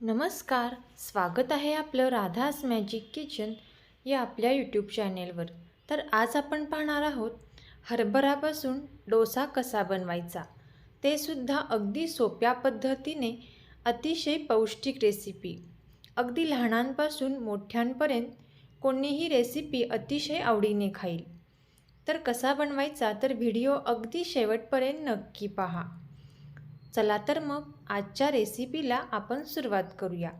नमस्कार स्वागत आहे आपलं राधास मॅजिक किचन या आपल्या यूट्यूब चॅनेलवर तर आज आपण पाहणार आहोत हरभरापासून डोसा कसा बनवायचा? ते सुद्धा अगदी सोप्या पद्धतीने अतिशय पौष्टिक रेसिपी अगदी लहानांपासून मोठ्यांपर्यंत कोणीही रेसिपी अतिशय आवडीने खाईल. तर कसा बनवायचा? तर व्हिडिओ अगदी शेवटपर्यंत नक्की पहा. चला तर मग आजच्या रेसिपीला आपण सुरुवात करूया.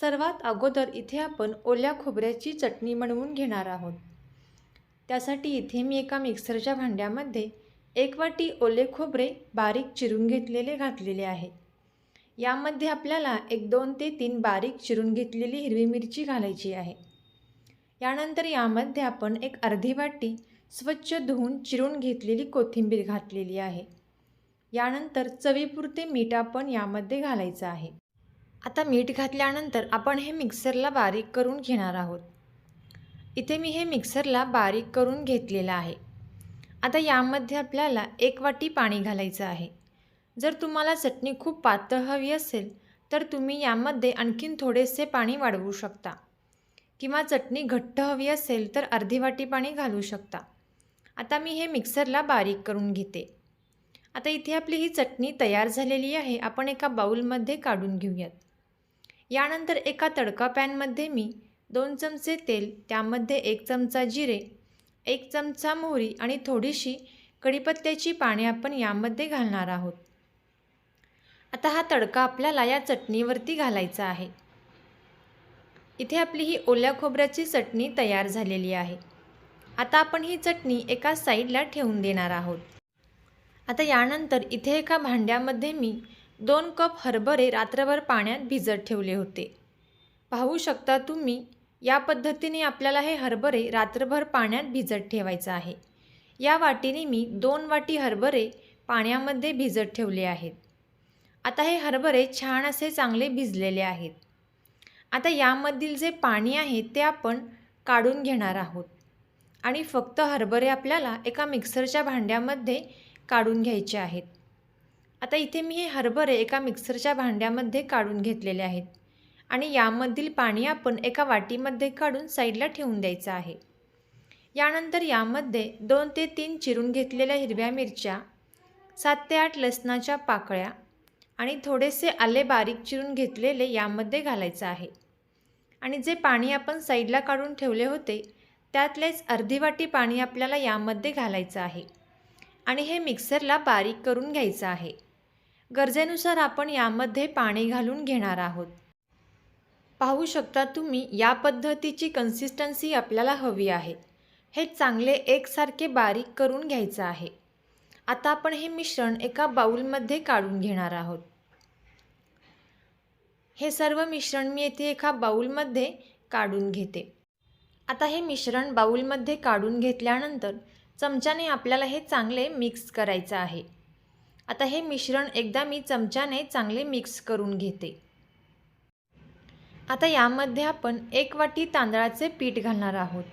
सर्वात अगोदर इथे आपण ओल्या खोबऱ्याची चटणी बनवून घेणार आहोत. त्यासाठी इथे मी एका मिक्सरच्या भांड्यामध्ये एक वाटी ओले खोबरे बारीक चिरून घेतलेले घातलेले आहे. यामध्ये आपल्याला एक दोन ते तीन बारीक चिरून घेतलेली हिरवी मिरची घालायची आहे. यानंतर यामध्ये आपण एक अर्धी वाटी स्वच्छ धुवून चिरून घेतलेली कोथिंबीर घातलेली आहे. यानंतर चवीपुरते मीठ आपण यामध्ये घालायचं आहे. आता मीठ घातल्यानंतर आपण हे मिक्सरला बारीक करून घेणार आहोत. इथे मी हे मिक्सरला बारीक करून घेतलेलं आहे. आता यामध्ये आपल्याला एक वाटी पाणी घालायचं आहे. जर तुम्हाला चटणी खूप पातळ हवी असेल तर तुम्ही यामध्ये आणखीन थोडेसे पाणी वाढवू शकता. किंवा चटणी घट्ट हवी असेल तर अर्धी वाटी पाणी घालू शकता. आता मी हे मिक्सरला बारीक करून घेते. आता इथे आपली ही चटणी तयार झालेली आहे आपण एका बाऊलमध्ये काढून घेऊयात. यानंतर एका तडका पॅनमध्ये मी दोन चमचे तेल त्यामध्ये एक चमचा जिरे एक चमचा मोहरी आणि थोडीशी कढीपत्त्याची पाने आपण यामध्ये घालणार आहोत. आता हा तडका आपल्याला या चटणीवरती घालायचा आहे. इथे आपली ही ओल्या खोबऱ्याची चटणी तयार झालेली आहे. आता आपण ही चटणी एका साईडला ठेवून देणार आहोत. आता यानंतर इथे एका भांड्यामध्ये मी दोन कप हरभरे रात्रभर पाण्यात भिजत ठेवले होते. पाहू शकता तुम्ही या पद्धतीने आपल्याला हे हरभरे रात्रभर पाण्यात भिजत ठेवायचं आहे. या वाटीने मी दोन वाटी हरभरे पाण्यामध्ये भिजत ठेवले आहेत. आता हे हरभरे छान असे चांगले भिजलेले आहेत. आता यामधील जे पाणी आहे ते आपण काढून घेणार आहोत. आणि फक्त हरभरे आपल्याला एका मिक्सरच्या भांड्यामध्ये काढून घ्यायचे आहेत. आता इथे मी हे हरभरे एका मिक्सरच्या भांड्यामध्ये काढून घेतलेले आहेत आणि यामधील पाणी आपण एका वाटीमध्ये काढून साईडला ठेवून द्यायचं आहे. यानंतर यामध्ये दोन ते तीन चिरून घेतलेल्या हिरव्या मिरच्या सात ते आठ लसणाच्या पाकळ्या आणि थोडेसे आले बारीक चिरून घेतलेले यामध्ये घालायचं आहे. आणि जे पाणी आपण साईडला काढून ठेवले होते त्यातलेच अर्धी वाटी पाणी आपल्याला यामध्ये घालायचं आहे. आणि हे मिक्सरला बारीक करून घ्यायचं आहे. गरजेनुसार आपण यामध्ये पाणी घालून घेणार आहोत. पाहू शकता तुम्ही या पद्धतीची कन्सिस्टन्सी आपल्याला हवी आहे. हे चांगले एकसारखे बारीक करून घ्यायचं आहे. आता आपण हे मिश्रण एका बाऊलमध्ये काढून घेणार आहोत. हे सर्व मिश्रण मी येथे एका बाऊलमध्ये काढून घेते. आता हे मिश्रण बाऊलमध्ये काढून घेतल्यानंतर चमच्याने आपल्याला हे चांगले मिक्स करायचं आहे. आता हे मिश्रण एकदा मी चमच्याने चांगले मिक्स करून घेते. आता यामध्ये आपण एक वाटी तांदळाचे पीठ घालणार आहोत.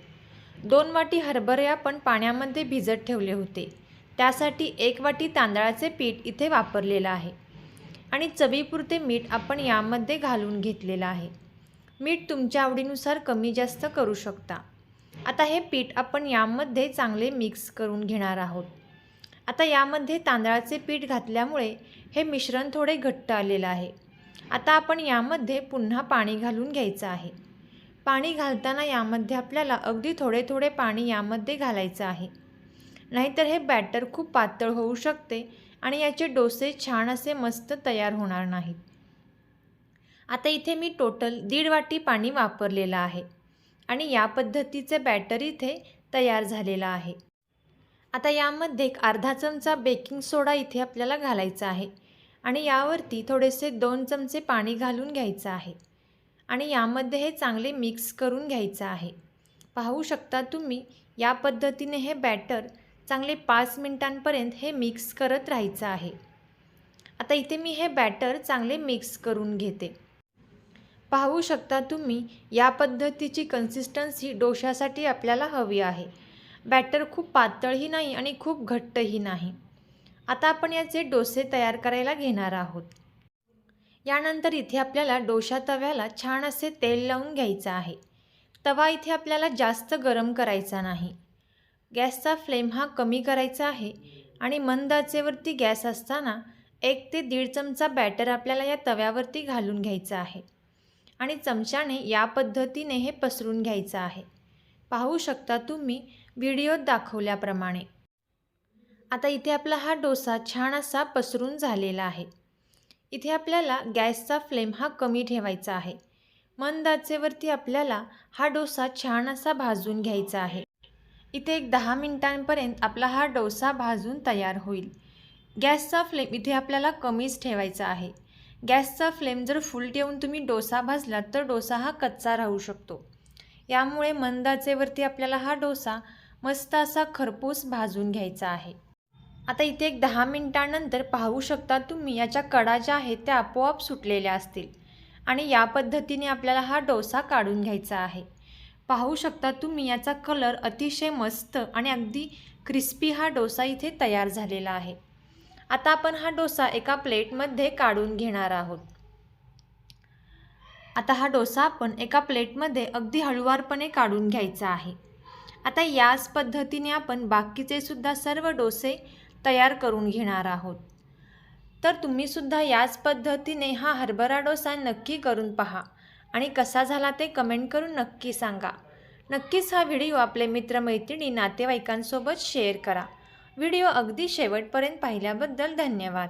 दोन वाटी हरभरे आपण पाण्यामध्ये भिजत ठेवले होते. त्यासाठी एक वाटी तांदळाचे पीठ इथे वापरलेलं आहे. आणि चवीपुरते मीठ आपण यामध्ये घालून घेतलेलं आहे. मीठ तुमच्या आवडीनुसार कमी जास्त करू शकता. आता हे पीठ आपण यामध्ये चांगले मिक्स करून घेणार आहोत. आता यामध्ये तांदळाचे पीठ घातल्यामुळे हे मिश्रण थोडे घट्ट आलेलं आहे. आता आपण यामध्ये पुन्हा पाणी घालून घ्यायचं आहे. पाणी घालताना यामध्ये आपल्याला अगदी थोडे थोडे पाणी यामध्ये घालायचं आहे. नाहीतर हे बॅटर खूप पातळ होऊ शकते आणि याचे डोसे छान असे मस्त तयार होणार नाहीत. आता इथे मी टोटल दीड वाटी पाणी वापरलेलं आहे. आणि या पद्धतीचे बॅटर इथे तयार झालेलं आहे. आता यामध्ये एक अर्धा चमचा बेकिंग सोडा इथे आपल्याला घालायचा आहे. आणि यावरती थोडेसे दोन चमचे पाणी घालून घ्यायचं आहे. आणि यामध्ये हे चांगले मिक्स करून घ्यायचं आहे. पाहू शकता तुम्ही या पद्धतीने हे बॅटर चांगले पाच मिनटांपर्यंत हे मिक्स करत राहायचं आहे. आता इथे मी हे बॅटर चांगले मिक्स करून घेते. पाहू शकता तुम्ही या पद्धतीची कन्सिस्टन्सी डोशासाठी आपल्याला हवी आहे. बॅटर खूप पातळही नाही आणि खूप घट्टही नाही. आता आपण याचे डोसे तयार करायला घेणार आहोत. यानंतर इथे आपल्याला डोशा तव्याला छान असे तेल लावून घ्यायचं आहे. तवा इथे आपल्याला जास्त गरम करायचा नाही. गॅसचा फ्लेम हा कमी करायचा आहे आणि मंद आचेवरती गॅस असताना एक ते दीड चमचा बॅटर आपल्याला या तव्यावरती घालून घ्यायचं आहे. आणि चमच्याने या पद्धतीने हे पसरून घ्यायचं आहे. पाहू शकता तुम्ही व्हिडिओत दाखवल्याप्रमाणे. आता इथे आपला हा डोसा छान असा पसरून झालेला आहे. इथे आपल्याला गॅसचा फ्लेम हा कमी ठेवायचा आहे. मंदाचेवरती आपल्याला हा डोसा छान असा भाजून घ्यायचा आहे. इथे एक दहा मिनिटांपर्यंत आपला हा डोसा भाजून तयार होईल. गॅसचा फ्लेम इथे आपल्याला कमीच ठेवायचा आहे. गॅसचा फ्लेम जर फुल ठेवून तुम्ही डोसा भाजलात तर डोसा हा कच्चा राहू शकतो. यामुळे मंदाचेवरती आपल्याला हा डोसा मस्त असा खरपूस भाजून घ्यायचा आहे. आता इथे एक दहा मिनटानंतर पाहू शकता तुम्ही याच्या कडा ज्या आहेत त्या आपोआप सुटलेल्या असतील. आणि या पद्धतीने आपल्याला हा डोसा काढून घ्यायचा आहे. पाहू शकता तुम्ही याचा कलर अतिशय मस्त आणि अगदी क्रिस्पी हा डोसा इथे तयार झालेला आहे. आता आपण हा डोसा एका प्लेटमध्ये काढून घेणार आहोत. आता हा डोसा आपण एका प्लेटमध्ये अगदी हळुवारपणे काढून घ्यायचा आहे. आता याच पद्धतीने आपण बाकीचे सुद्धा सर्व डोसे तयार करून घेणार आहोत. तर तुम्हीसुद्धा याच पद्धतीने हा हरभरा डोसा नक्की करून पहा आणि कसा झाला ते कमेंट करून नक्की सांगा. नक्कीच हा व्हिडिओ आपले मित्रमैत्रिणी नातेवाईकांसोबत शेअर करा. व्हिडिओ अगदी शेवटपर्यंत पाहिल्याबद्दल धन्यवाद.